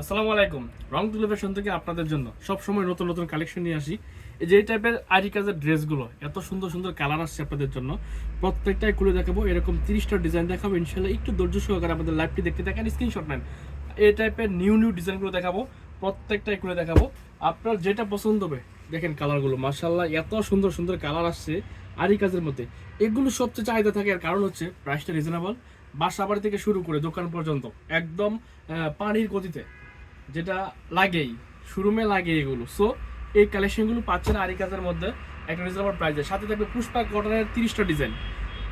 আসসালামু আলাইকুম। রং টেলিভিশন থেকে আপনাদের জন্য সব সময় নতুন নতুন কালেকশন নিয়ে আসি। এই যে এই টাইপের আরি কাজের ড্রেসগুলো, এত সুন্দর সুন্দর কালার আসছে আপনাদের জন্য। প্রত্যেকটাই খুলে দেখাবো, এরকম তিরিশটা ডিজাইন দেখাবো ইনশাল্লাহ একটু ধৈর্য সহকারে আমাদের লাইভটি দেখতে থাকেন, স্ক্রিনশট নেন। এই টাইপের নিউ নিউ ডিজাইনগুলো দেখাবো, প্রত্যেকটাই খুলে দেখাবো। আপনার যেটা পছন্দ হবে, দেখেন কালারগুলো মার্শাল্লাহ এত সুন্দর সুন্দর কালার আসছে আরি কাজের মধ্যে। এগুলো সবচেয়ে চাহিদা থাকে, এর কারণ হচ্ছে প্রাইসটা রিজনেবল বাসা বাড়ি থেকে শুরু করে দোকান পর্যন্ত, একদম পানির গতিতে। যেটা লাগেই শোরুমে লাগে এগুলো। সো এই কালেকশনগুলো পাচ্ছেন আরি কাজের মধ্যে একটা রিজনেবল প্রাইসে সাথে থাকবে পুষ্পা কটনের তিরিশটা ডিজাইন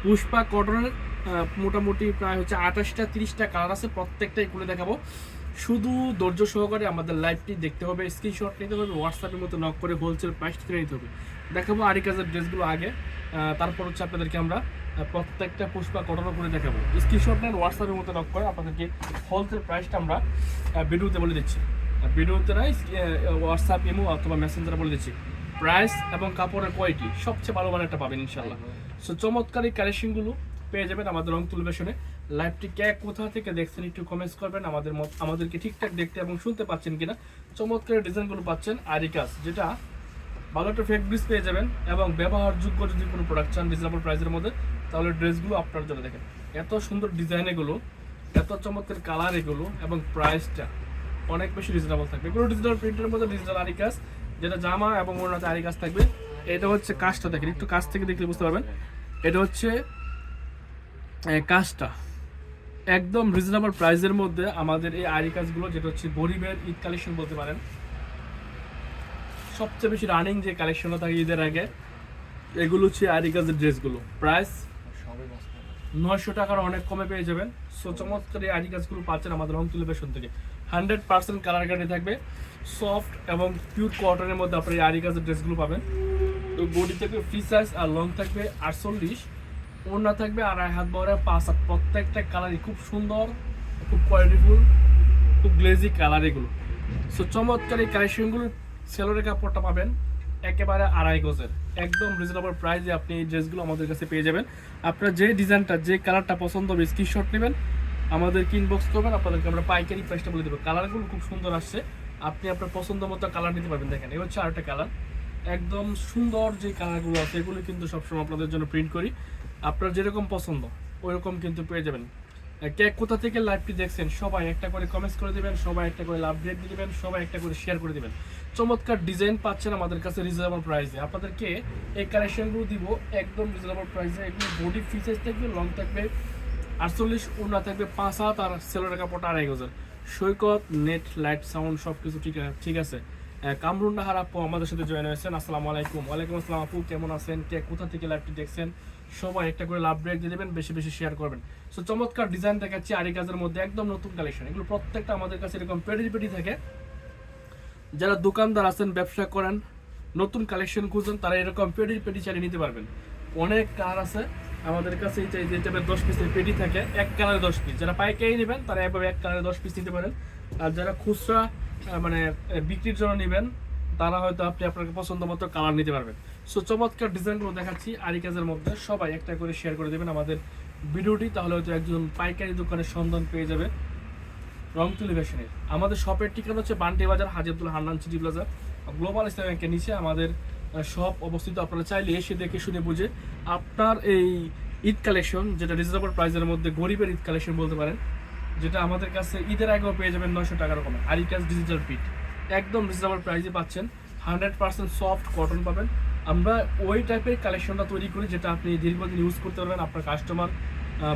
পুষ্পা কটনের মোটামুটি প্রায় হচ্ছে আঠাশটা, তিরিশটা কালার আছে, প্রত্যেকটাই খুলে দেখাবো। শুধু ধৈর্য সহকারে আমাদের লাইভটি দেখতে হবে স্ক্রিনশট নিতে হবে হোয়াটসঅ্যাপের মতো নক করে হোলসেল প্রাইস থেকে নিতে হবে। দেখাবো আরি কাজের ড্রেসগুলো আগে তারপর হচ্ছে আপনাদেরকে আমরা প্রত্যেকটা পুষ্পা কটনও করে দেখাবো। স্ক্রিনশট নেন হোয়াটসঅ্যাপের মধ্যে নক করে আপনাদেরকে হোলসেল প্রাইসটা আমরা ভিডিওতে বলে দিচ্ছি। ভিডিওতে নাই হোয়াটসঅ্যাপ ইমো অথবা মেসেঞ্জারে বলে দিচ্ছি। প্রাইস এবং কাপড়ের কোয়ালিটি সবচেয়ে ভালো মানেরটা পাবেন ইনশাল্লাহ সো চমৎকার এই কালেকশনগুলো পেয়ে যাবেন আমাদের রং তুলবেশনে লাইভটি কে কোথা থেকে দেখছেন একটু কমেন্টস করবেন, আমাদের আমাদেরকে ঠিকঠাক দেখতে এবং শুনতে পাচ্ছেন কিনা। চমৎকার ডিজাইনগুলো পাচ্ছেন আরিকাস যেটা ভালো একটা ফেব্রিক্স পেয়ে যাবেন এবং ব্যবহারযোগ্য যদি কোনো প্রোডাক্ট চান রিজনেবল প্রাইসের মধ্যে। তাহলে ড্রেসগুলো আপনার জন্য দেখেন। এত সুন্দর ডিজাইন এগুলো, এত চমৎকার কালার এগুলো এবং প্রাইসটা অনেক বেশি রিজনেবল থাকবে। এগুলো ডিজিটাল প্রিন্টের মধ্যে ডিজিটাল আরিকাস যেটা জামা এবং ওনাতে আরিকাস থাকবে, এটা হচ্ছে কাজটা দেখেন। একটু কাজ থেকে দেখলে বুঝতে পারবেন। এটা হচ্ছে কাজটা। একদম রিজনেবল প্রাইসের মধ্যে আমাদের এই আরি কাজগুলো যেটা হচ্ছে গরিবের ঈদ কালেকশন বলতে পারেন। সবচেয়ে বেশি রানিং যে কালেকশনটা থাকে ঈদের আগে, এগুলো হচ্ছে আরি কাজের ড্রেসগুলো প্রাইস নয়শো টাকার অনেক কমে পেয়ে যাবেন। সো চমৎকার এই আরি কাজগুলো পাচ্ছেন আমাদের হোম টেলিভিশন থেকে। হান্ড্রেড পার্সেন্ট কালার গাড়ি থাকবে। সফট এবং পিউর কটনের মধ্যে আপনার এই আরি কাজের ড্রেসগুলো পাবেন। তো বডি থাকবে ফ্রি সাইজ আর লং থাকবে আটচল্লিশ। ওড়না থাকবে আড়াই হাত বড়, পাঁচ হাত। প্রত্যেকটা কালারই খুব সুন্দর, খুব কোয়ালিটিফুল খুব গ্লেজি কালার এগুলো। সো চমৎকার এই কালেকশনগুলো সেলোরের কাপড়টা পাবেন। একেবারে আড়াই গজের। একদম রিজনেবল প্রাইসে আপনি এই ড্রেসগুলো আমাদের কাছে পেয়ে যাবেন। আপনার যে ডিজাইনটা যে কালারটা পছন্দ হবে স্ক্রিনশট নেবেন আমাদেরকে ইনবক্স করবেন, আপনাদেরকে আমরা পাইকারি প্রাইসটা বলে দেবো। কালারগুলো খুব সুন্দর আসছে। আপনি আপনার পছন্দ মতো কালার নিতে পারবেন। দেখেন এই হচ্ছে আরেকটা কালার একদম সুন্দর যে কালারগুলো আছে, এগুলো কিন্তু সবসময় আপনাদের জন্য প্রিন্ট করি। আপনার যেরকম পছন্দ, ওইরকম কিন্তু পেয়ে যাবেন। কে কোথা থেকে লাইভটি দেখছেন, সবাই একটা করে কমেন্টস করে দিবেন, সবাই একটা করে লাভ রেট দিয়ে দিবেন, সবাই একটা করে শেয়ার করে দেবেন। চমৎকার ডিজাইন পাচ্ছেন আমাদের কাছে রিজনেবল প্রাইসে আপনাদেরকে এই কালেকশনগুলো দিব একদম রিজনেবল প্রাইসে এগুলো বডি ফিচার্স থাকবে লং থাকবে, আটচল্লিশ উন্না থাকবে, পাঁচ হাত আর সেলোর কাপড়টা আড়াই গজার। সৈকত নেট লাইট সাউন্ড সব কিছু ঠিক ঠিক আছে। কামরুন নাহার আপু আমাদের সাথে জয়েন হয়েছেন। আসসালামু আলাইকুম। ওয়ালাইকুম আসসালাম আপু, কেমন আছেন? কে কোথা থেকে লাইভটি দেখছেন? সবাই একটা করে লাভ ব্রেক দিয়ে দেবেন, বেশি বেশি শেয়ার করবেন। সো চমৎকার ডিজাইন দেখাচ্ছি আরি মধ্যে, একদম নতুন কালেকশন এগুলো প্রত্যেকটা আমাদের কাছে এরকম পেডি পেটি থাকে। যারা দোকানদার আছেন, ব্যবসা করেন, নতুন কালেকশন খুঁজছেন তারা এরকম পেডি পেটি চালিয়ে নিতে পারবেন। অনেক কার আছে, আমাদের কাছে এই যে টাইপের দশ পিসের পেটি থাকে, এক কালারে দশ পিস যারা পাইকারি নেবেন, তারা এভাবে এক কালারে দশ পিস নিতে পারেন। আর যারা খুচরা মানে বিক্রির জন্য নেবেন, তারা হয়তো আপনি আপনাকে পছন্দ মতো কালার নিতে পারবেন। সো চমৎকার ডিজাইনগুলো দেখাচ্ছি আরি কাজের মধ্যে। সবাই একটা করে শেয়ার করে দেবেন আমাদের ভিডিওটি, তাহলে হয়তো একজন পাইকারি দোকানের সন্ধান পেয়ে যাবে রং টেলিভিশনের আমাদের শপের ঠিকানা হচ্ছে Banti Bazar Hajibul Hannan city plaza. Global Islam ব্যাংকের নিচে আমাদের শপ অবস্থিত। আপনারা চাইলে এসে দেখে শুনে বুঝে আপনার এই ঈদ কালেকশন যেটা রিজনেবল প্রাইসের মধ্যে গরিবের ঈদ কালেকশন বলতে পারেন, যেটা আমাদের কাছে ঈদের আগেও পেয়ে যাবেন নয়শো টাকার কমে আরিকাস ডিজিটাল পিট একদম রিজনেবল প্রাইসে পাচ্ছেন। হান্ড্রেড পার্সেন্ট সফট কটন পাবেন। আমরা ওই টাইপের কালেকশনটা তৈরি করি যেটা আপনি দীর্ঘদিন ইউজ করতে পারবেন, আপনার কাস্টমার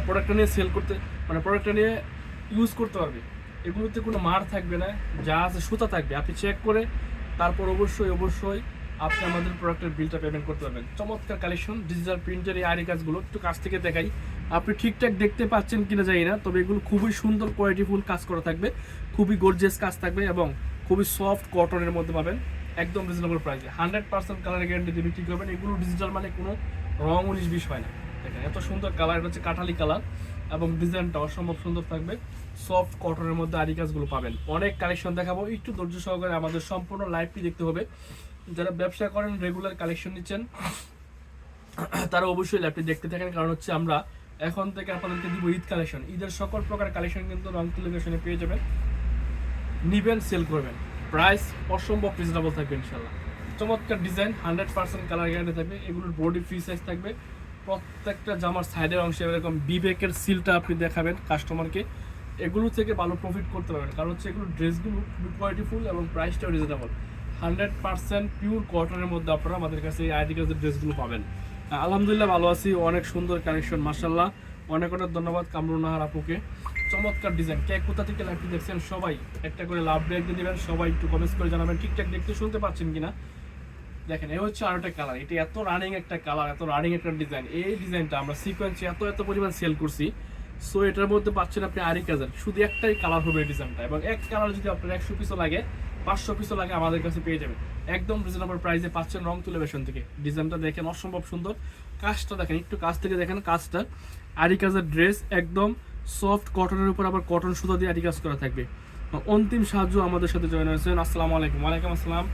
প্রোডাক্টটা নিয়ে সেল করতে মানে প্রোডাক্টটা নিয়ে ইউজ করতে পারবে। এগুলোতে কোনো মার থাকবে না, যা আছে সুতা থাকবে। আপনি চেক করে তারপর অবশ্যই অবশ্যই আপনি আমাদের প্রোডাক্টের বিলটা পেমেন্ট করতে পারবেন। চমৎকার কালেকশন ডিজিটাল প্রিন্টের এই আরি কাজগুলো একটু কাছ থেকে দেখাই। আপনি ঠিকঠাক দেখতে পাচ্ছেন কিনা জানি না, তবে এগুলো খুবই সুন্দর কোয়ালিটিফুল কাজ করা থাকবে। খুবই গর্জিয়াস কাজ থাকবে এবং খুবই সফট কটনের মধ্যে পাবেন। একদম রিজনেবল প্রাইসে হান্ড্রেড পার্সেন্ট কালার গ্যারান্টি দিয়ে বিক্রি করবেন, এগুলো ডিজিটাল মানে কোনো রং উনিশ বিশ হয় না। দেখেন, এত সুন্দর কালার এটা হচ্ছে কাঠালি কালার এবং ডিজাইনটা অসম্ভব সুন্দর থাকবে। সফট কটনের মধ্যে আরি কাজগুলো পাবেন। অনেক কালেকশন দেখাবো, একটু ধৈর্য সহকারে আমাদের সম্পূর্ণ লাইভটি দেখতে হবে। যারা ব্যবসা করেন রেগুলার কালেকশন নিচ্ছেন, তারা অবশ্যই ল্যাপটি দেখতে থাকেন। কারণ হচ্ছে আমরা এখন থেকে আপনাদেরকে দিব ঈদ কালেকশন ঈদের সকল প্রকার কালেকশন কিন্তু রং টেলিভিশনে পেয়ে যাবেন। নিবেন সেল করবেন। প্রাইস অসম্ভব রিজনেবল থাকবে ইনশাল্লাহ চমৎকার design hundred percent colour guarantee থাকবে, এগুলোর বডি ফ্রি সাইজ থাকবে। প্রত্যেকটা জামার সাইডের অংশে এরকম বিবেকের সিলটা আপনি দেখাবেন কাস্টমারকে এগুলো থেকে ভালো প্রফিট করতে পারবেন। কারণ হচ্ছে এগুলো ড্রেসগুলো খুবই কোয়ালিটিফুল এবং প্রাইসটাও রিজনেবল হান্ড্রেড পার্সেন্ট পিওর কটনের মধ্যে আপনারা আমাদের কাছে এই কাজের ড্রেসগুলো পাবেন। আলহামদুলিল্লাহ ভালো আছি, অনেক সুন্দর কানেকশন মার্শাল্লাহ অনেক অনেক ধন্যবাদ কামরুন নাহার আপুকে। চমৎকার ডিজাইন কে কোথা থেকে লাইভটি দেখছেন সবাই একটা করে লাভ ব্রেক দিয়ে দেবেন, সবাই একটু কমেন্টস করে জানাবেন, ঠিকঠাক দেখতে শুনতে পাচ্ছেন কিনা। দেখেন এই হচ্ছে আর একটা কালার এটা এত রানিং একটা কালার এত রানিং একটা ডিজাইন এই ডিজাইনটা আমরা সিকোয়েন্সে এত এত পরিমাণ সেল করছি সো এটার মধ্যে পাচ্ছেন আপনি আরি কাজার শুধু একটাই কালার হবে এই ডিজাইনটা এবং এক কালার যদি আপনার একশো পিসও লাগে, পাঁচশো পিসও লাগে, আমাদের কাছে পেয়ে যাবেন। একদম রিজনেবল প্রাইসে পাচ্ছেন রং তুলে বেশন থেকে। ডিজাইনটা দেখেন অসম্ভব সুন্দর। কাজটা দেখেন, একটু কাজ থেকে দেখেন কাজটা। আরি কাজের ড্রেস একদম সফট কটনের উপর আবার কটন সুতো দিয়ে আরি করা থাকবে। অন্তিম সাহায্য আমাদের সাথে জয়েন হয়েছেন। আসসালামু আলাইকুম। ওয়ালাইকুম আসসালাম।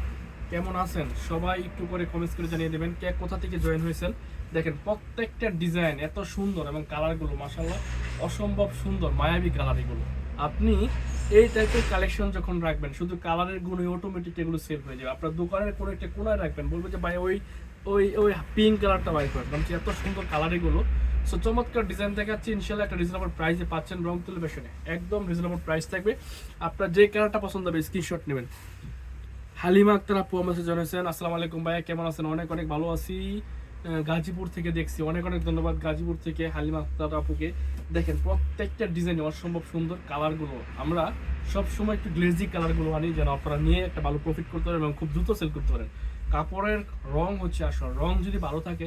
কেমন আছেন? সবাই একটু করে কমেন্টস করে জানিয়ে দেবেন কে কোথা থেকে জয়েন হয়েছেন। দেখেন, প্রত্যেকটা ডিজাইন এত সুন্দর এবং কালারগুলো মাসাল্লাহ অসম্ভব সুন্দর, মায়াবী কালার এগুলো। আপনি এই টাইপের কালেকশন যখন রাখবেন, শুধু কালারের গুণে অটোমেটিক এগুলো সেভ হয়ে যাবে। আপনার দোকানের কোনো একটা কোনায় রাখবেন। বলবে যে, ভাই, ওই ওই ওই পিঙ্ক কালারটা বাই করেন। কারণ এত সুন্দর কালার এগুলো সো চমৎকার ডিজাইন দেখাচ্ছি ইনশাল্লাহ একটা রিজনেবল প্রাইসে পাচ্ছেন রং তুলে বেশনে একদম রিজনেবল প্রাইস থাকবে। আপনার যে কালারটা পছন্দ হবে স্ক্রিনশট নেবেন। হালিমা আক্তার আপু আমার জানিয়েছেন আসসালামু আলাইকুম ভাইয়া, কেমন আছেন? অনেক অনেক ভালো আছি। গাজীপুর থেকে দেখছি। অনেক অনেক ধন্যবাদ গাজীপুর থেকে হালিমা আক্তার আপুকে। দেখেন, প্রত্যেকটা ডিজাইন অসম্ভব সুন্দর কালারগুলো। আমরা সব সময় একটু গ্লেজি কালারগুলো আনি, যেন আপনারা নিয়ে একটা ভালো প্রফিট করতে পারেন এবং খুব দ্রুত সেল করতে পারেন। কাপড়ের রং হচ্ছে আসল। রং যদি ভালো থাকে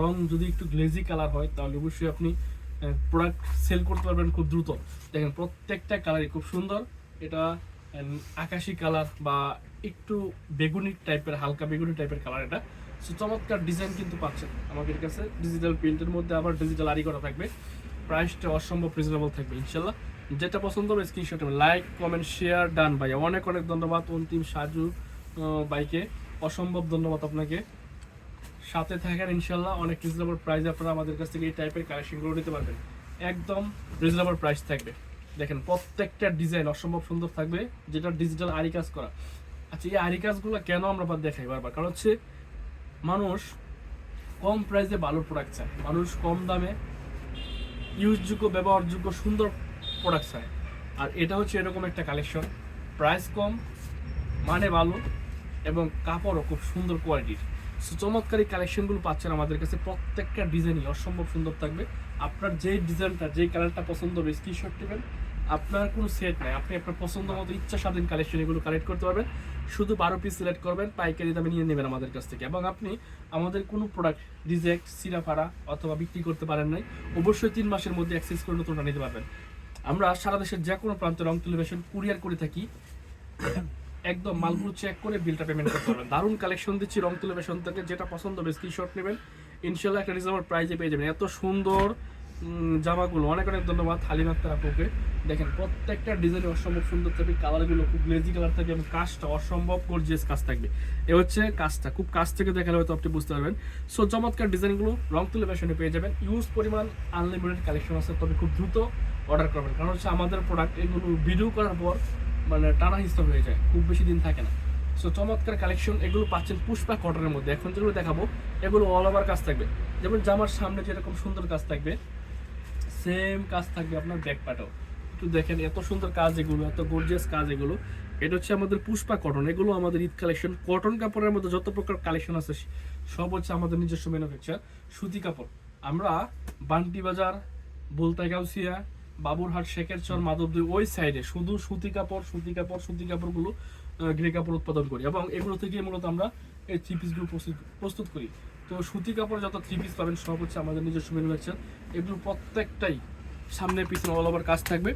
রং যদি একটু গ্লেজি কালার হয়, তাহলে অবশ্যই আপনি প্রোডাক্ট সেল করতে পারবেন খুব দ্রুত। দেখেন, প্রত্যেকটা কালারই খুব সুন্দর। এটা আকাশি কালার বা একটু বেগুনি টাইপের হালকা বেগুনি টাইপের কালার এটা। সো চমৎকার ডিজাইন কিন্তু পাচ্ছেন আমাদের কাছে। ডিজিটাল প্রিন্টের মধ্যে আবার ডিজিটাল আরি করা থাকবে। প্রাইসটা অসম্ভব রিজনেবল থাকবে, ইনশাল্লাহ। যেটা পছন্দ হবে screenshot like comment share done ভাই অনেক অনেক ধন্যবাদ। অন্তিম সাজু বাইকে অসম্ভব ধন্যবাদ আপনাকে। সাথে থাকেন ইনশাল্লাহ অনেক রিজনেবল প্রাইস আপনারা আমাদের কাছ থেকে এই টাইপের কালেকশনগুলো নিতে পারবেন। একদম রিজনেবল প্রাইস থাকবে। দেখেন, প্রত্যেকটা ডিজাইন অসম্ভব সুন্দর থাকবে, যেটা ডিজিটাল আরি কাজ করা। আচ্ছা এই আরি কাজগুলো কেন আমরা বাদ দেখাই বারবার? কারণ হচ্ছে, মানুষ কম প্রাইসে ভালো প্রোডাক্ট চায়। মানুষ কম দামে ইউজযোগ্য ব্যবহারযোগ্য, সুন্দর প্রোডাক্ট চায়। আর এটা হচ্ছে এরকম একটা কালেকশন প্রাইস কম মানে ভালো, এবং কাপড়ও খুব সুন্দর কোয়ালিটির সো চমৎকার কালেকশনগুলো পাচ্ছেন আমাদের কাছে। প্রত্যেকটা ডিজাইনই অসম্ভব সুন্দর থাকবে। আপনার যে ডিজাইনটা যেই কালারটা পছন্দ হবে স্ক্রিনশট নেবেন। আপনার কোনো সেট নাই। আপনি আপনার পছন্দ মতো ইচ্ছা স্বাধীন কালেকশন এগুলো কালেক্ট করতে পারবেন। শুধু বারো পিস সিলেক্ট করবেন, পাইকারি দামে নিয়ে নেবেন আমাদের কাছ থেকে। এবং আপনি আমাদের কোনো প্রোডাক্ট রিজেক্ট সিরাফারা অথবা বিক্রি করতে পারেন নাই, অবশ্যই তিন মাসের মধ্যে অ্যাক্সেস করে নতুনটা নিতে পারবেন। আমরা সারা দেশের যে কোনো প্রান্তে রং টেলিভিশন কুরিয়ার করে থাকি। একদম মালগুলো চেক করে বিলটা পেমেন্ট করতে পারবেন। দারুণ কালেকশন দিচ্ছি, রং টেলিভিশন থেকে। যেটা পছন্দ হবে স্ক্রিনশট নেবেন। ইনশাল্লাহ একটা রিজনেবল প্রাইজে পেয়ে যাবেন। এত সুন্দর জামাগুলো। অনেক অনেক ধন্যবাদ হালিম আক্তার আপুকে। দেখেন, প্রত্যেকটা ডিজাইন অসম্ভব সুন্দর থাকবে। কালারগুলো খুব গ্লেজি কালার থাকবে এবং কাজটা অসম্ভব গর্জিয়াস কাজ থাকবে। এ হচ্ছে কাজটা। খুব কাজ থেকে দেখালে হয়তো আপনি বুঝতে পারবেন। সো চমৎকার ডিজাইনগুলো রং তুলে ফ্যাশনে পেয়ে যাবেন। ইউজ পরিমাণ আনলিমিটেড কালেকশন আছে, তবে খুব দ্রুত অর্ডার করবেন। কারণ হচ্ছে আমাদের প্রোডাক্ট এগুলো ভিডিও করার পর মানে টানা হিস্টোর হয়ে যায়, খুব বেশি দিন থাকে না। সো চমৎকার কালেকশন এগুলো পাচ্ছেন পুষ্পা কটনের মধ্যে। এখন যেগুলো দেখাবো, এগুলো অল ওভার কাজ থাকবে। যেমন জামার সামনে যেরকম সুন্দর কাজ থাকবে সেম কাজ থাকবে আপনার ব্যাক পাটেও একটু দেখেন এত সুন্দর কাজ এগুলো, এত গর্জিয়াস কাজ এগুলো। এটা হচ্ছে আমাদের পুষ্পা কটন এগুলো আমাদের ঈদ কালেকশন কটন কাপড়ের মধ্যে যত প্রকার কালেকশন আছে, সব হচ্ছে আমাদের নিজস্ব ম্যানুফ্যাকচার সুতি কাপড়, আমরা বান্টি বাজার বলতাই গাউসিয়া বাবুরহাট শেখের চর মাধবদী ওই সাইডে শুধু সুতি কাপড় সুতি কাপড় সুতি কাপড়গুলো গ্রে কাপড় উৎপাদন করি এবং এগুলো থেকে মূলত আমরা এই থ্রি পিসগুলো প্রস্তুত প্রস্তুত করি। তো সুতি কাপড় যত থ্রি পিস পাবেন সব হচ্ছে আমাদের নিজস্ব ম্যানুফ্যাকচার এগুলো প্রত্যেকটাই সামনে পিছনে অল ওভার কাজ থাকবে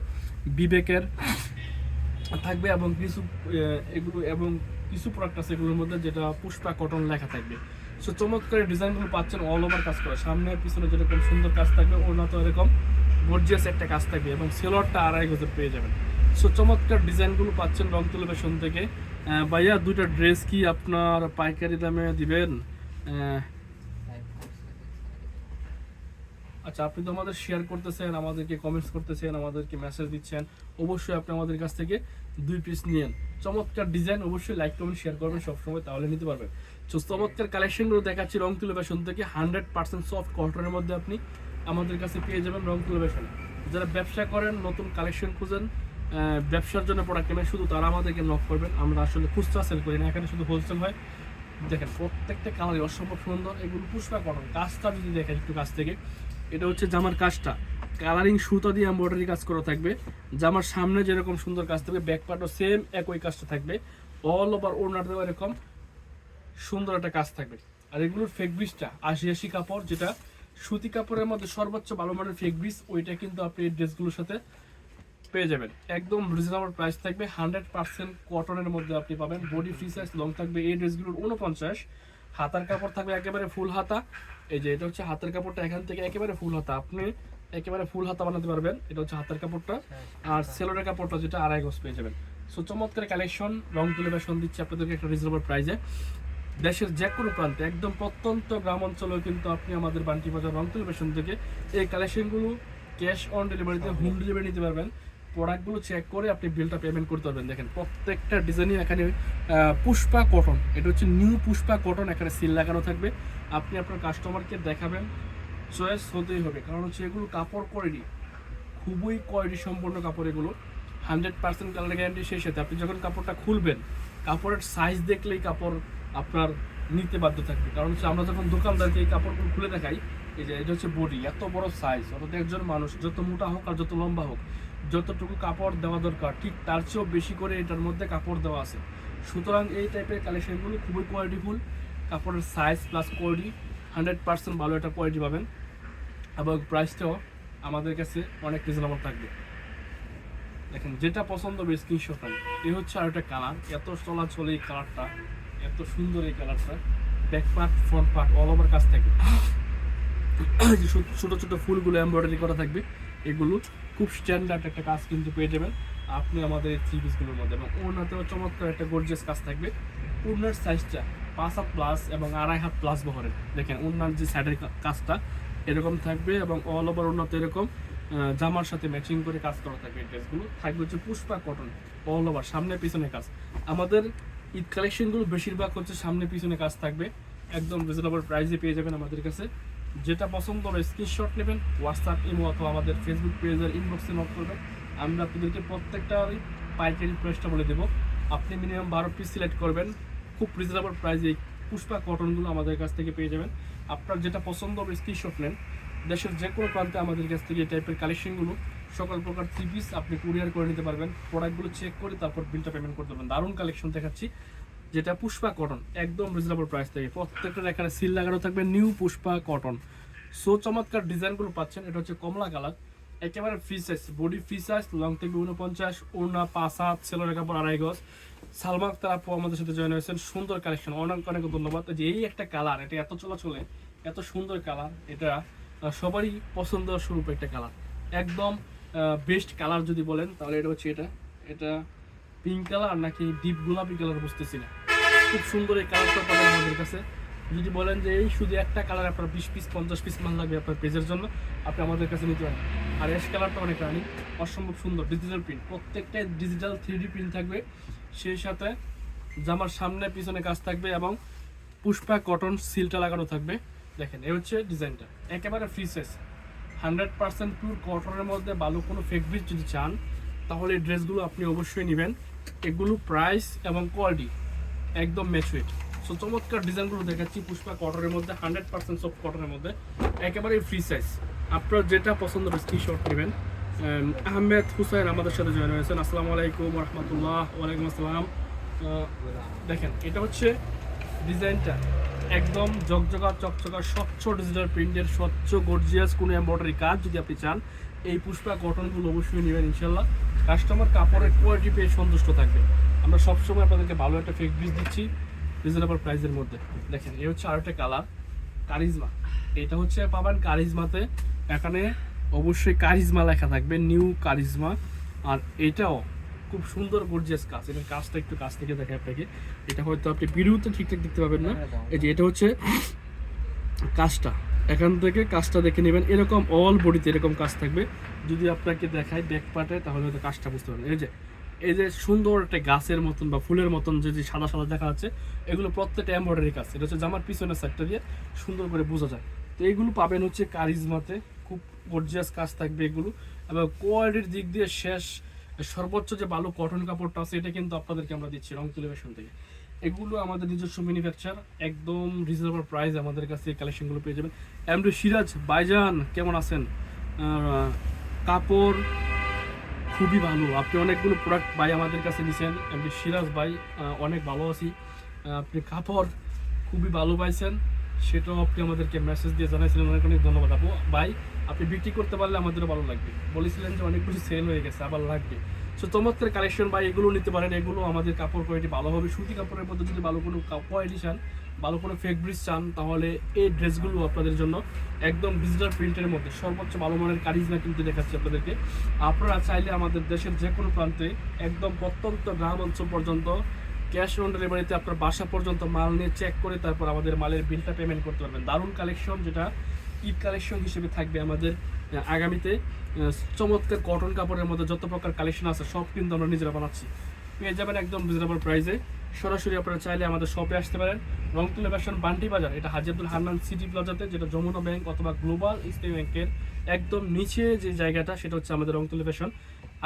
বিবেকের থাকবে এবং কিছু এগুলো এবং কিছু প্রোডাক্ট আছে এগুলোর মধ্যে যেটা পুষ্পা কটন লেখা থাকবে। সো চমৎকার ডিজাইনগুলো পাচ্ছেন অল ওভার কাজ করে। সামনে, পিছনে যেরকম সুন্দর কাজ থাকবে ওনা তো এরকম গর্জিয়াস একটা কাজ থাকবে এবং সেলোয়ারটা আড়াই গজের পেয়ে যাবেন। সো চমৎকার ডিজাইনগুলো পাচ্ছেন রং টেলিভিশন থেকে। ভাইয়া, দুইটা ড্রেস কি আপনার পাইকারি দামে দিবেন? আচ্ছা আপনি তো আমাদের শেয়ার করতেছেন, আমাদেরকে কমেন্টস করতেছেন, আমাদেরকে মেসেজ দিচ্ছেন। অবশ্যই আপনি আমাদের কাছ থেকে দুই পিস নিয়েন। চমৎকার ডিজাইন অবশ্যই লাইক কমেন্ট শেয়ার করবেন সবসময়, তাহলে নিতে পারবেন। তো চমৎকার কালেকশনগুলো দেখাচ্ছি রং তুলে ফ্যাশন থেকে হান্ড্রেড পার্সেন্ট সফট কটনের মধ্যে আপনি আমাদের কাছে পেয়ে যাবেন রং তুলে ফ্যাশনে যারা ব্যবসা করেন, নতুন কালেকশন খুঁজেন ব্যবসার জন্য প্রোডাক্ট কেনেন, শুধু তারা আমাদেরকে নক করবেন। আমরা আসলে খুচরা সেল করি না, এখানে শুধু হোলসেল হয়। দেখেন, প্রত্যেকটা কালারই অসম্ভব সুন্দর। এগুলো পুষ্পা কটন কাজটা যদি দেখেন একটু কাছ থেকে, এটা হচ্ছে জামার কাজটা। কালারিং সুতা দিয়ে এমব্রয়ডারি কাজ করা থাকবে। জামার সামনে যেরকম সুন্দর কাজ থাকবে ব্যাক পার্টও সেম একই কাজটা থাকবে। অল ওভার ওনারটাও এরকম। সুন্দর একটা কাজ থাকবে। আর এগুলোর ফেব্রিক্সটা আশি আশি কাপড়, যেটা সুতি কাপড়ের মধ্যে সর্বোচ্চ ভালো মানের ফেব্রিক্স ওইটা কিন্তু আপনি এই ড্রেসগুলোর সাথে পেয়ে যাবেন। একদম রিজনেবল প্রাইস থাকবে হান্ড্রেড পার্সেন্ট কটনের মধ্যে আপনি পাবেন। বডি ফ্রি সাইজ লং থাকবে এই ড্রেসগুলোর উনপঞ্চাশ হাতার কাপড় থাকবে একেবারে ফুল হাতা। এই যে, এটা হচ্ছে হাতের কাপড়টা, এখান থেকে একেবারে ফুল হাতা। আপনি একেবারে ফুল হাতা বানাতে পারবেন। এটা হচ্ছে হাতের কাপড়টা। আর সেলোরের কাপড়টা, যেটা আড়াই গজ পেয়ে যাবেন। সো চমৎকার কালেকশন রং তুলে বেশন দিচ্ছে আপনাদেরকে একটা রিজনেবল প্রাইসে দেশের যে কোনো প্রান্তে, একদম প্রত্যন্ত গ্রাম অঞ্চলেও কিন্তু আপনি আমাদের বান্টি বাজার, রং টেলিভিশন থেকে এই কালেকশনগুলো ক্যাশ অন ডেলিভারিতে হোম ডেলিভারি নিতে পারবেন। প্রোডাক্টগুলো চেক করে আপনি বিলটা পেমেন্ট করতে পারবেন। দেখেন, প্রত্যেকটা ডিজাইনই এখানে পুষ্পা কটন এটা হচ্ছে নিউ পুষ্পা কটন এখানে সিল লাগানো থাকবে। আপনি আপনার কাস্টমারকে দেখাবেন চয়েস হতেই হবে। কারণ হচ্ছে এগুলো কাপড় কোয়ালিটি খুবই কোয়ালিটি সম্পন্ন কাপড় এগুলো। হান্ড্রেড পার্সেন্ট কালার গ্যারান্টি সেই সাথে। আপনি যখন কাপড়টা খুলবেন, কাপড়ের সাইজ দেখলেই কাপড় আপনার নিতে বাধ্য থাকবে। কারণ হচ্ছে আমরা যখন দোকানদারকে এই কাপড়গুলো খুলে দেখাই, এই যে এটা হচ্ছে বডি এত বড় সাইজ অর্থাৎ একজন মানুষ যত মোটা হোক আর যত লম্বা হোক, যতটুকু কাপড় দেওয়া দরকার, ঠিক তার চেয়েও বেশি করে এটার মধ্যে কাপড় দেওয়া আছে। সুতরাং এই টাইপের কালেকশনগুলো খুবই কোয়ালিটিফুল কাপড়ের size plus quality hundred percent ভালো একটা কোয়ালিটি পাবেন এবং প্রাইসটাও আমাদের কাছে অনেক রিজনেবল থাকবে। দেখেন, যেটা পছন্দ হবে স্ক্রিনশট এই হচ্ছে আর একটা কালার এত চলাচল এই কালারটা এত সুন্দর এই কালারটা back part front part all over কাজ থাকবে। যে ছোট- ছোট ফুলগুলো এমব্রয়ডারি করা থাকবে, এগুলো খুব স্ট্যান্ডার্ড একটা কাজ কিন্তু পেয়ে যাবেন আপনি আমাদের এই থ্রি পিসগুলোর মধ্যে। এবং ওনাতেও চমৎকার একটা গর্জিয়াস কাজ থাকবে। ওনার সাইজটা পাঁচ হাত প্লাস এবং আড়াই হাত প্লাস বহরের। দেখেন ওনার যে সাইডের কাজটা এরকম থাকবে এবং অল ওভার ওনাতে এরকম জামার সাথে ম্যাচিং করে কাজ করা থাকবে এই ড্রেসগুলো থাকবে হচ্ছে পুষ্পা কটন অল ওভার সামনে পিছনে কাজ। আমাদের ঈদ কালেকশনগুলো বেশিরভাগ হচ্ছে সামনে পিছনে কাজ থাকবে। একদম রিজনেবল প্রাইসে পেয়ে যাবেন আমাদের কাছে। যেটা পছন্দ হবে স্ক্রিনশট নেবেন হোয়াটসঅ্যাপ ইমো অথবা আমাদের ফেসবুক পেজের ইনবক্সে নক করবেন। আমরা আপনাদেরকে প্রত্যেকটারই পাইকারি প্রাইসটা বলে দেবো। আপনি মিনিমাম বারো পিস সিলেক্ট করবেন। খুব রিজনেবল প্রাইসে পুষ্পা কটনগুলো আমাদের কাছ থেকে পেয়ে যাবেন। আপনার যেটা পছন্দ হবে স্ক্রিনশট নেন। দেশের যে কোনো প্রান্তে আমাদের কাছ থেকে এই টাইপের কালেকশনগুলো সকল প্রকার থ্রি পিস আপনি কুরিয়ার করে নিতে পারবেন প্রোডাক্টগুলো চেক করে তারপর বিলটা পেমেন্ট করতে পারবেন। দারুণ কালেকশন দেখাচ্ছি, যেটা পুষ্পা কটন একদম রিজনেবল প্রাইস থেকে। প্রত্যেকটার এখানে সিল লাগানো থাকবে নিউ পুষ্পা কটন সো চমৎকার ডিজাইনগুলো পাচ্ছেন, এটা হচ্ছে কমলা কালার একেবারে free size body free size long থেকে উনপঞ্চাশ ওড়না, পাঁচ হাত ছেলের কাপড়, আড়াই গজ। সালমাক তার আপু আমাদের সাথে জয়েন হয়েছেন, সুন্দর কালেকশন অনেক অনেক ধন্যবাদ। যে এই একটা কালার এটা এত চলাচলে, এত সুন্দর কালার এটা সবারই পছন্দ স্বরূপ একটা কালার একদম বেস্ট কালার যদি বলেন, তাহলে এটা হচ্ছে এটা। এটা পিঙ্ক কালার নাকি ডিপ গোলাপি কালার বুঝতেছি না। খুব সুন্দর এই কালারটা পাবেন আমাদের কাছে। যদি বলেন যে এই শুধু একটা কালার আপনার বিশ পিস পঞ্চাশ পিস মাল লাগবে আপনার পেজের জন্য, আপনি আমাদের কাছে নিতে পারেন। আর এস কালারটা অনেক রানি অসম্ভব সুন্দর ডিজিটাল প্রিন্ট প্রত্যেকটাই ডিজিটাল থ্রি প্রিন্ট থাকবে। সেই সাথে জামার সামনে পিছনে কাজ থাকবে এবং পুষ্পা কটন সিলটা লাগানো থাকবে। দেখেন, এই হচ্ছে ডিজাইনটা একেবারে free size hundred percent pure কটনের মধ্যে ভালো কোনো ফেব্রিক যদি চান, তাহলে এই ড্রেসগুলো আপনি অবশ্যই নেবেন। এগুলো প্রাইস এবং কোয়ালিটি একদম ম্যাচুয়েট সো চমৎকার ডিজাইনগুলো দেখাচ্ছি পুষ্পা কটনের মধ্যে, হান্ড্রেড পার্সেন্ট সব কটনের মধ্যে একেবারে ফ্রি সাইজ আপনার যেটা পছন্দ হবে স্ক্রিনশট নেবেন। আহমেদ হুসাইন আমাদের সাথে জয়েন হয়েছেন। আসসালামু আলাইকুম রহমতুল্লাহ ওয়ালাইকুম আসসালাম। দেখেন, এটা হচ্ছে ডিজাইনটা একদম জকজকা চকচকা, স্বচ্ছ ডিজিটাল প্রিন্টের স্বচ্ছ গর্জিয়াস কোনো এমব্রয়ডারি কাজ যদি আপনি চান, এই পুষ্পা কটনগুলো অবশ্যই নেবেন ইনশাল্লাহ কাস্টমার কাপড়ের কোয়ালিটি পেয়ে সন্তুষ্ট থাকবে। আমরা সবসময় আপনাদেরকে ভালো একটা ফেব্রিক দিচ্ছি রিজনেবল প্রাইসের মধ্যে। দেখেন, এই হচ্ছে আরেকটা কালার কারিজমা এটা হচ্ছে পাবেন কারিজমাতে এখানে অবশ্যই কারিজমা লেখা থাকবে নিউ কারিজমা আর এটাও খুব সুন্দর গর্জিয়াস কাজ। এটার কাজটা একটু কাছ থেকে দেখে আপনাকে। এটা হয়তো আপনি ভিডিওতে ঠিকঠাক দেখতে পাবেন না। এই যে এটা হচ্ছে কাজটা। এখান থেকে কাজটা দেখে নেবেন। এরকম অল বডিতে এরকম কাজ থাকবে। যদি আপনাকে দেখায় ব্যাক পার্টে তাহলে হয়তো কাজটা বুঝতে পারবেন। এই যে এই যে সুন্দর একটা গাছের মতন বা ফুলের মতন যে যে সাদা সাদা দেখা যাচ্ছে এগুলো প্রত্যেকটা এমব্রয়ডারি কাজ। এটা হচ্ছে জামার পিছনের সাইডটা দিয়ে সুন্দর করে বোঝা যায়। তো এইগুলো পাবেন হচ্ছে কারিজমাতে খুব গর্জিয়াস কাজ থাকবে এগুলো। এবং কোয়ালিটির দিক দিয়ে শেষ সর্বোচ্চ যে ভালো কটন কাপড়টা আছে এটা কিন্তু আপনাদেরকে আমরা দিচ্ছি রং টেলিভিশন থেকে। এগুলো আমাদের নিজস্ব ম্যানুফ্যাকচার একদম রিজনেবল প্রাইস আমাদের কাছে কালেকশনগুলো পেয়ে যাবেন। এমডি সিরাজ বাইজান কেমন আছেন? কাপড় খুবই ভালো। আপনি অনেকগুলো প্রোডাক্ট বাই আমাদের কাছে নিছেন এমডি সিরাজ আহ, অনেক ভালো আছি। আপনি কাপড় খুবই ভালো পাইছেন। সেটাও আপনি আমাদেরকে মেসেজ দিয়ে জানাইছিলেন। অনেক অনেক ধন্যবাদ। আপু ভাই আপনি বিক্রি করতে পারলে আমাদেরও ভালো লাগবে। বলেছিলেন যে অনেক কিছু সেল হয়ে গেছে, আবার লাগবে। সো চমৎকার কালেকশন বা এগুলো নিতে পারেন। এগুলো আমাদের কাপড় কোয়ালিটি ভালো হবে। সুতি কাপড়ের মধ্যে যদি ভালো কোনো কোয়ালিটি চান, ভালো কোনো ফেব্রিক্স চান, তাহলে এই ড্রেসগুলো আপনাদের জন্য একদম ডিজিটাল প্রিন্টের মধ্যে। সর্বোচ্চ ভালো মানের কারিজমা কিন্তু দেখাচ্ছি আপনাদেরকে। আপনারা চাইলে আমাদের দেশের যে কোনো প্রান্তে একদম প্রত্যন্ত গ্রাম অঞ্চল পর্যন্ত ক্যাশ অন ডেলিভারিতে আপনার বাসা পর্যন্ত মাল নিয়ে চেক করে তারপর আমাদের মালের বিলটা পেমেন্ট করতে পারবেন। দারুণ কালেকশন যেটা ঈদ কালেকশন হিসেবে থাকবে আমাদের আগামীতে চমৎকার কটন কাপড়ের মধ্যে যত প্রকার কালেকশন আছে, সব কিন্তু আমরা নিজেরা বানাচ্ছি। পেয়ে যাবেন একদম রিজনেবল প্রাইসে সরাসরি আপনারা চাইলে আমাদের শপে আসতে পারেন। রংতুলা ফ্যাশন বান্টি বাজার, এটা হাজি আব্দুল হান্নান সিটি প্লাজাতে যেটা যমুনা ব্যাংক অথবা গ্লোবাল ইসলামী ব্যাংকের একদম নিচে যে জায়গাটা, সেটা হচ্ছে আমাদের রংতুলা ফ্যাশন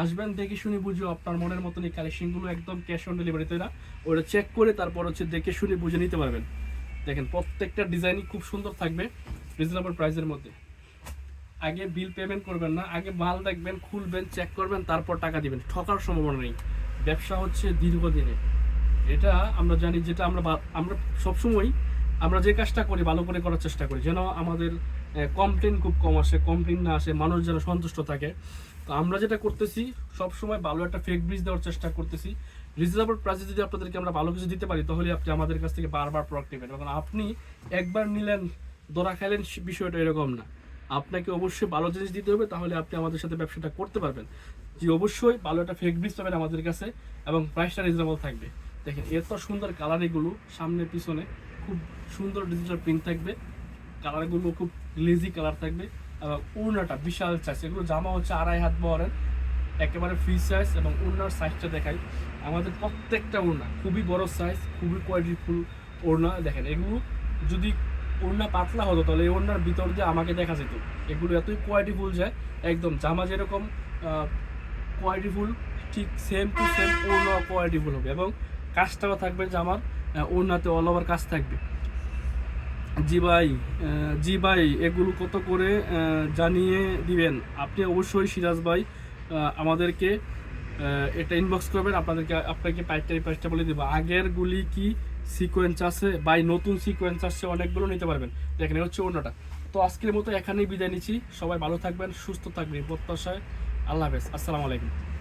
আসবেন দেখে শুনে বুঝে, আপনার মনের মতন এই কালেকশনগুলো একদম ক্যাশ অন ডেলিভারিতে না। ওটা চেক করে তারপর হচ্ছে দেখে শুনে বুঝে নিতে পারবেন। দেখেন প্রত্যেকটা ডিজাইনই খুব সুন্দর থাকবে। রিজনেবল প্রাইসের মধ্যে। আগে বিল পেমেন্ট করবেন না, আগে মাল দেখবেন, খুলবেন চেক করবেন, তারপর টাকা দিবেন। ঠকার সম্ভাবনা নেই। ব্যবসা হচ্ছে দীর্ঘদিনে এটা আমরা জানি, যেটা আমরা আমরা সবসময় আমরা যে কাজটা করি, ভালো করে করার চেষ্টা করি। যেন আমাদের কমপ্লেন খুব কম আসে কমপ্লেন না আসে, মানুষ যেন সন্তুষ্ট থাকে। তো আমরা যেটা করতেছি, সবসময় ভালো একটা ফেক ব্রিজ দেওয়ার চেষ্টা করতেছি। রিজনেবল প্রাইসে যদি আপনাদেরকে আমরা ভালো কিছু দিতে পারি, তাহলে আপনি আমাদের কাছ থেকে বারবার প্রোডাক্ট নেবেন কারণ আপনি একবার নিলেন ধরা খেলেন বিষয়টা এরকম না। আপনাকে অবশ্যই ভালো জিনিস দিতে হবে, তাহলে আপনি আমাদের সাথে ব্যবসাটা করতে পারবেন। যে অবশ্যই ভালো একটা ফেক ব্রিজ পাবেন আমাদের কাছে এবং প্রাইসটা রিজনেবল থাকবে। দেখেন, এত সুন্দর কালার এগুলো সামনে, পিছনে, খুব সুন্দর ডিজিটাল প্রিন্ট থাকবে। কালারগুলো খুব লেজি কালার থাকবে। এবং ওড়নাটা বিশাল সাইজ এগুলো জামা হচ্ছে আড়াই হাত বহরের একেবারে ফ্রি সাইজ এবং ওড়নার সাইজটা দেখাই। আমাদের প্রত্যেকটা ওড়না খুবই বড় সাইজ খুবই কোয়ালিটিফুল ওড়না দেখেন, এগুলো যদি ওড়না পাতলা হতো, তাহলে এই ওড়নার ভিতর দিয়ে আমাকে দেখা যেত, এগুলো এতই কোয়ালিটিফুল যায় একদম জামা যেরকম কোয়ালিটিফুল ঠিক সেম টু সেম ওড়না কোয়ালিটিফুল হবে এবং কাজটাও থাকবে জামার ওড়নাতে অল ওভার কাজ থাকবে। জি ভাই জি ভাই, এগুলো কত করে জানিয়ে দিবেন? আপনি অবশ্যই সিরাজ ভাই আমাদেরকে এটা ইনবক্স করবেন, আপনাদেরকে, আপনাকে পাইকারি প্রাইসটা বলে দিব। আগের গুলি কি সিকোয়েন্স আছে বাই নতুন সিকোয়েন্স আসছে, অনেকগুলো নিতে পারবেন। দেখেন হচ্ছে অন্যটা। তো আজকের মতো এখানেই বিদায় নিচ্ছি। সবাই ভালো থাকবেন, সুস্থ থাকবেন। প্রত্যাশায় আল্লাহ হাফেজ। আসসালামু আলাইকুম।